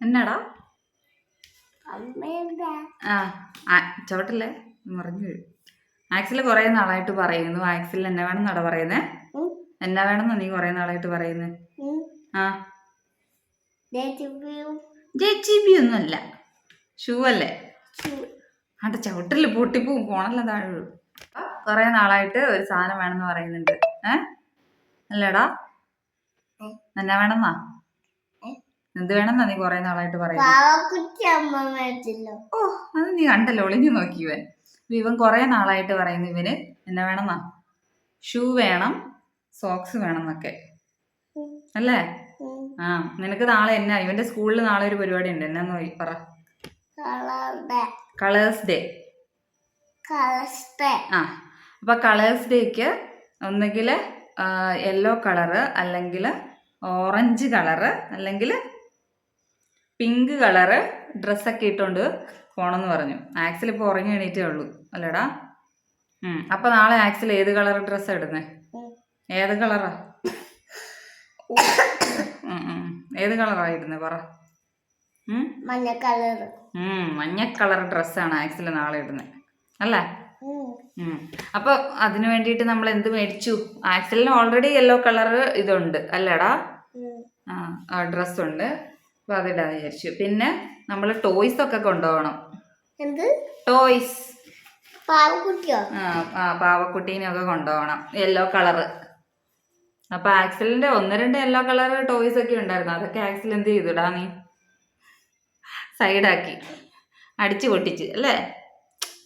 എന്നാടാ? ചോട്ടല്ലേ ആ ചവിട്ടല്ലേ? മറിഞ്ഞു ആക്സിൽ കുറേ നാളായിട്ട് പറയുന്നു. ആക്സിൽ എന്നെ വേണം നട പറയുന്നേ എന്നാ വേണം നീ കുറേ നാളായിട്ട് പറയുന്നേ. ആ. ദേഷ്യവും ജെ ജി ബി ഒന്നുമല്ല ഷൂ അല്ലേ? ആട്ടെ ചവിട്ടൽ പൊട്ടിപ്പോവും പോണല്ല താഴെ കുറെ നാളായിട്ട് ഒരു സാധനം വേണമെന്ന് പറയുന്നുണ്ട്. ഏ? അല്ലടാ? എന്നാ വേണമെന്നാ. എന്ത് വേണമെന്നാ നീ കൊറേ നാളായിട്ട് പറയുന്നത് പാവക്കുട്ടി ഓ അത് നീ കണ്ടല്ലോ ഒളിഞ്ഞു നോക്കി ഇവൻ. ഇവൻ കൊറേ നാളായിട്ട് പറയുന്നു ഇവന് എന്നാ വേണമെന്നാ? ഷൂ വേണം സോക്സ് വേണം എന്നൊക്കെ. അല്ലേ? ആ നിനക്ക് നാളെ എന്നാ? ഇവന്റെ സ്കൂളിൽ നാളെ ഒരു പരിപാടി ഉണ്ട് എന്നാന്ന് പോയി പറ. കളേഴ്സ് ഡേ ആ അപ്പൊ കളേഴ്സ് ഡേക്ക് ഒന്നുകിൽ യെല്ലോ കളറ് അല്ലെങ്കിൽ ഓറഞ്ച് കളറ് അല്ലെങ്കിൽ പിങ്ക് കളറ് ഡ്രസ്സൊക്കെ ഇട്ടുകൊണ്ട് പോണമെന്ന് പറഞ്ഞു. ആക്സിൽ ഇപ്പോൾ ഉറങ്ങി എണീറ്റേ ഉള്ളൂ അല്ലേടാ? അപ്പം നാളെ ആക്സിൽ ഏത് കളർ ഡ്രസ്സാണ് ഇടുന്നേ? ഏത് കളറാ. ഏത് കളറാ ഇടുന്നത് പറ. മഞ്ഞ കളർ മഞ്ഞ കളർ ഡ്രസ്സാണ് ആക്സിൽ നാളെ ഇടുന്നത് അല്ലേ. അപ്പൊ അതിനു വേണ്ടിയിട്ട് നമ്മൾ എന്ത് മേടിച്ചു? ആക്സലിന് ഓൾറെഡി യെല്ലോ കളർ ഇതുണ്ട് അല്ലേടാ. ആ ഡ്രസ്സുണ്ട്. അപ്പൊ അതിടാന്ന് വിചാരിച്ചു. പിന്നെ നമ്മൾ ടോയ്സ് ഒക്കെ കൊണ്ടുപോകണം. എന്ത്? ടോയ്സ് പാവക്കുട്ടിയോ? ആ പാവക്കുട്ടീനെയൊക്കെ കൊണ്ടുപോകണം. യെല്ലോ കളറ് അപ്പൊ ആക്സലിന്റെ ഒന്ന് രണ്ട് യെല്ലോ കളർ ടോയ്സ് ഒക്കെ ഉണ്ടായിരുന്നു. അതൊക്കെ ആക്സൽ എന്ത് ചെയ്തുടാ നീ? സൈഡാക്കി അടിച്ചു പൊട്ടിച്ച് അല്ലേ?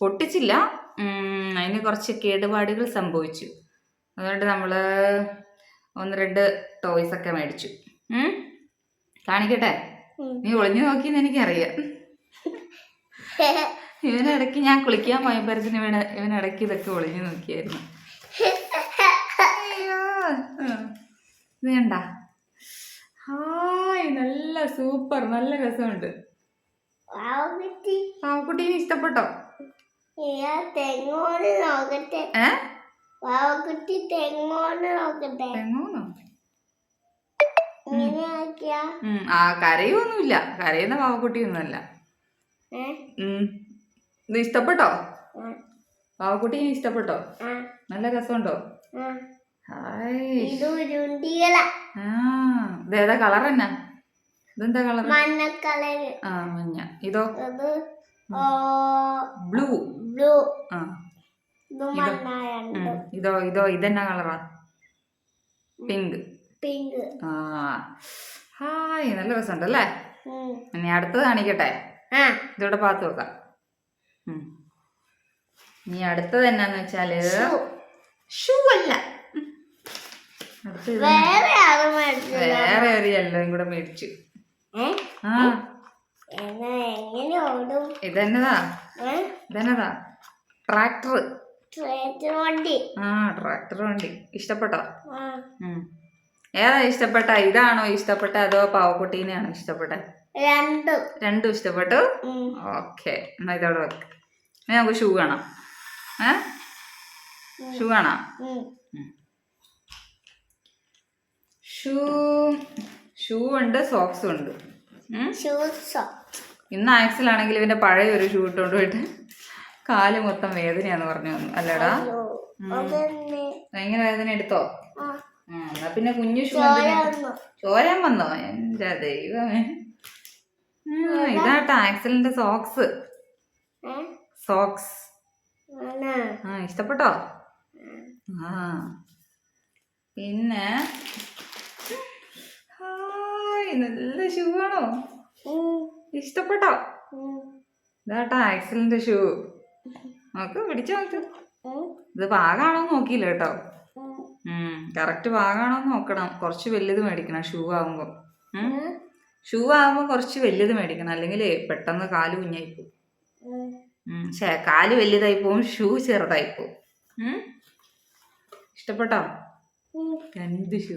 പൊട്ടിച്ചില്ല. ഉം, അതിന് കുറച്ച് കേടുപാടുകൾ സംഭവിച്ചു. അതുകൊണ്ട് നമ്മൾ ഒന്ന് രണ്ട് ടോയ്സ് ഒക്കെ മേടിച്ചു. ഉം? കാണിക്കട്ടെ. നീ ഒളിഞ്ഞു നോക്കിയെന്ന് എനിക്കറിയാം. ഇവനിടയ്ക്ക് ഞാൻ കുളിക്കാൻ പോയപ്പോഴത്തേന് ഇവന് ഇവനിടയ്ക്ക് ഇതൊക്കെ ഒളിഞ്ഞു നോക്കിയായിരുന്നു. കണ്ട? ഹായ് നല്ല സൂപ്പർ നല്ല രസമുണ്ട്. പാവക്കുട്ടി. പാവക്കുട്ടീനെ ഇഷ്ടപ്പെട്ടോ? തെങ്ങോട് നോക്കട്ടെ. തെങ്ങോട് നോക്കട്ടെ. തെങ്ങോ നോക്കട്ടെ. ആ കരയൊന്നുമില്ല. കരയുന്ന പാവക്കുട്ടിയൊന്നുമല്ല. ഇത് ഇഷ്ടപ്പെട്ടോ? പാവക്കുട്ടി ഇഷ്ടപ്പെട്ടോ? നല്ല രസമുണ്ടോ? ഇതേതാ കളർ എന്നാ? ഇതെന്താ കളർ മഞ്ഞ കളർ ആ മഞ്ഞ. ഇതോ? ബ്ലൂ. ബ്ലൂ. ആ. ഇതോ ഇതോ. ഇതെന്നാ കളറാ പിങ്ക് പിങ്ക്. ആ. ഹായ് നല്ല രസമുണ്ട് അല്ലേ. ഇനി അടുത്തത് കാണിക്കട്ടെ? ഇതോടെ പാത്ത് വെക്കാം. ഇനി അടുത്തത് എന്നാന്ന് വെച്ചാൽ ഷൂ. അല്ല. വേറെ ഒരു എല്ലാം കൂടെ മേടിച്ചു. ആ. ഇതെന്നതാ. ഇതെന്നതാ. ട്രാക്ടർ ട്രാക്ടർ വണ്ടി. ആ ട്രാക്ടർ വണ്ടി. ഇഷ്ടപ്പെട്ടോ. ഏതാ ഇഷ്ടപ്പെട്ട? ഇതാണോ ഇഷ്ടപ്പെട്ട അതോ പാവക്കുട്ടീനെയാണോ ഇഷ്ടപ്പെട്ട? രണ്ടും. രണ്ടും ഇഷ്ടപ്പെട്ടു. ഓക്കെ. എന്നാ ഇതോടെ വെക്ക്. നമുക്ക് ഷൂ കാണാം. ഏ? ഷൂ കാണാം? ഷൂ ഷൂ ഉണ്ട് സോക്സും ഉണ്ട്. ഇന്ന് ആക്സിലാണെങ്കിൽ ഇവന്റെ പഴയ ഒരു ഷൂ ഇട്ടുകൊണ്ട് പോയിട്ട് കാൽ മൊത്തം വേദനയാന്ന് പറഞ്ഞു അല്ലേടാ. ഭയങ്കര വേദന എടുത്തോ എന്നാ പിന്നെ കുഞ്ഞു ചോരാൻ വന്നോ? എന്റെ ദൈവമേ. ഇതാ ഇതാട്ടാ ആക്സിലിന്റെ സോക്സ്. സോക്സ്. ആ ഇഷ്ടപ്പെട്ടോ? ആ. പിന്നെ നല്ല ഷൂ ആണോ. ഇഷ്ടപ്പെട്ടോ? ഇതാ ഇതാട്ടാ ആക്സിലിന്റെ ഷൂ നോക്ക് പിടിച്ചു നോക്ക്. ഇത് പാകാണോ നോക്കിയില്ല കേട്ടോ. കറക്റ്റ് ഭാഗമാണോ നോക്കണം. കുറച്ച് വലുത് മേടിക്കണം ഷൂ ആകുമ്പോൾ. ഷൂ ആകുമ്പോൾ കുറച്ച് വലുത് മേടിക്കണം. അല്ലെങ്കിൽ പെട്ടെന്ന് കാൽ കുഞ്ഞായി പോകും കാൽ വലുതായി പോവും ഷൂ ചെറുതായി പോവും? ഇഷ്ടപ്പെട്ടോ. രണ്ട് ഷൂ.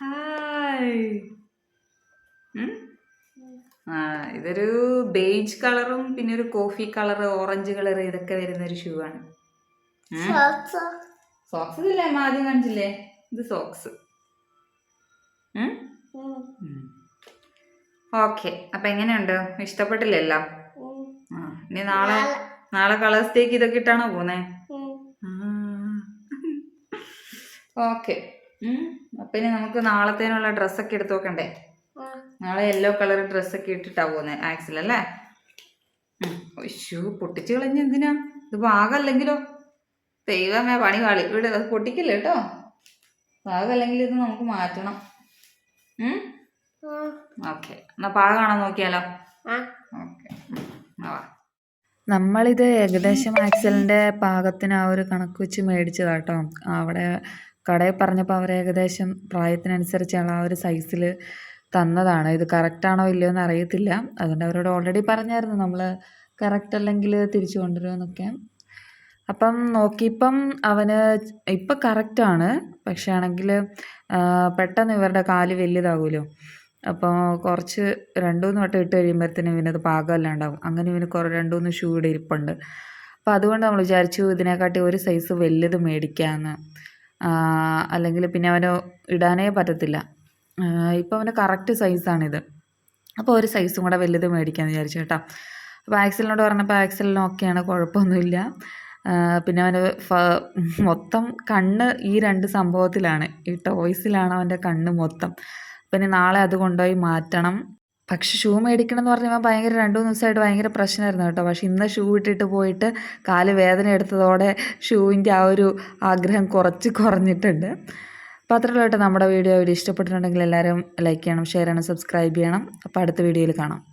ഹായ്? ആ ഇതൊരു ബേജ് കളറും പിന്നെ ഒരു കോഫി കളർ ഓറഞ്ച് കളർ ഇതൊക്കെ വരുന്ന ഒരു ഷൂ ആണ്. സോക്സോ ഇതല്ലേ അമ്മ ആദ്യം കാണിച്ചില്ലേ? ഇത് സോക്സ്. ഓക്കെ അപ്പൊ എങ്ങനെയുണ്ട്? ഇഷ്ടപ്പെട്ടില്ലല്ലോ. ആ ഇനി നാളെ നാളെ. കളേഴ്സിലേക്ക് ഇതൊക്കെ ഇട്ടാണോ പോന്നെ. ഓക്കെ അപ്പൊ ഇനി നമുക്ക് നാളത്തേനുള്ള ഡ്രസ്സൊക്കെ എടുത്ത് നോക്കണ്ടേ. നാളെ യെല്ലോ കളർ ഡ്രസ്സൊക്കെ ഇട്ടിട്ടാ പോകുന്നത് ആക്സിൽ അല്ലേ? ഷൂ പൊട്ടിച്ച് കളഞ്ഞ എന്തിനാ? ഇത് പാകമല്ലെങ്കിലോ ദൈവമേ പണി പാളി ഇവിടെ പൊട്ടിക്കില്ല കേട്ടോ പാകമല്ലെങ്കിൽ ഇത് നമുക്ക് മാറ്റണം. ഓക്കെ. എന്നാ പാകാണോ നോക്കിയാലോ? ആ. ഓക്കെ. വാ. നമ്മളിത് ഏകദേശം ആക്സലിന്റെ പാകത്തിന് ആ ഒരു കണക്ക് വെച്ച് മേടിച്ചതാട്ടോ അവിടെ കടയിൽ പറഞ്ഞപ്പോൾ അവർ ഏകദേശം പ്രായത്തിനനുസരിച്ചുള്ള ആ ഒരു സൈസിൽ തന്നതാണ്. ഇത് കറക്റ്റാണോ ഇല്ലയോ എന്ന് അറിയത്തില്ല. അതുകൊണ്ട് അവരോട് ഓൾറെഡി പറഞ്ഞായിരുന്നു നമ്മൾ കറക്റ്റ് അല്ലെങ്കിൽ തിരിച്ചു കൊണ്ടുവരുമെന്നൊക്കെ അപ്പം നോക്കിയപ്പം അവന് ഇപ്പം കറക്റ്റാണ് പക്ഷേ ആണെങ്കിൽ പെട്ടെന്ന് ഇവരുടെ കാൽ വലുതാകുമല്ലോ അപ്പോൾ കുറച്ച് രണ്ട് മൂന്ന് വട്ടം ഇട്ട് കഴിയുമ്പോഴത്തേനും ഇവനത് പാകമല്ലാണ്ടാവും. അങ്ങനെ ഇവന് കുറേ രണ്ട് മൂന്ന് ഷൂ ഇവിടെ ഇരിപ്പുണ്ട്. അപ്പോൾ അതുകൊണ്ട് നമ്മൾ വിചാരിച്ചു ഇതിനെക്കാട്ടി ഒരു സൈസ് വലുത് മേടിക്കാമെന്ന് അല്ലെങ്കിൽ പിന്നെ അവന് ഇടാനേ പറ്റത്തില്ല. ഇപ്പോൾ അവന് കറക്റ്റ് സൈസാണിത് അപ്പോൾ ഒരു സൈസും കൂടെ വലുത് മേടിക്കാമെന്ന് വിചാരിച്ചു കേട്ടോ. അപ്പോൾ ആക്സലിനോട് പറഞ്ഞപ്പോൾ ആക്സലിന് ഓക്കെയാണ് കുഴപ്പമൊന്നുമില്ല. പിന്നെ അവന്റെ മൊത്തം കണ്ണ് ഈ രണ്ട് സംഭവത്തിലാണ്. ഈ ടോയ്സിലാണ് അവന്റെ കണ്ണ് മൊത്തം. പിന്നെ നാളെ അത് കൊണ്ടുപോയി മാറ്റണം. പക്ഷെ ഷൂ മേടിക്കണം എന്ന് പറഞ്ഞാൽ ഭയങ്കര രണ്ട് മൂന്ന് ദിവസമായിട്ട് ഭയങ്കര പ്രശ്നമായിരുന്നു കേട്ടോ. പക്ഷെ ഇന്ന് ഷൂ ഇട്ടിട്ട് പോയിട്ട് കാൽ വേദന എടുത്തതോടെ ഷൂവിന്റെ ആ ഒരു ആഗ്രഹം കുറച്ച് കുറഞ്ഞിട്ടുണ്ട്. അപ്പോൾ അത്രയുള്ള കേട്ടോ നമ്മുടെ വീഡിയോ. വീഡിയോ ഇഷ്ടപ്പെട്ടിട്ടുണ്ടെങ്കിൽ എല്ലാവരും ലൈക്ക് ചെയ്യണം ഷെയർ ചെയ്യണം സബ്സ്ക്രൈബ് ചെയ്യണം. അപ്പോൾ അടുത്ത വീഡിയോയിൽ കാണാം.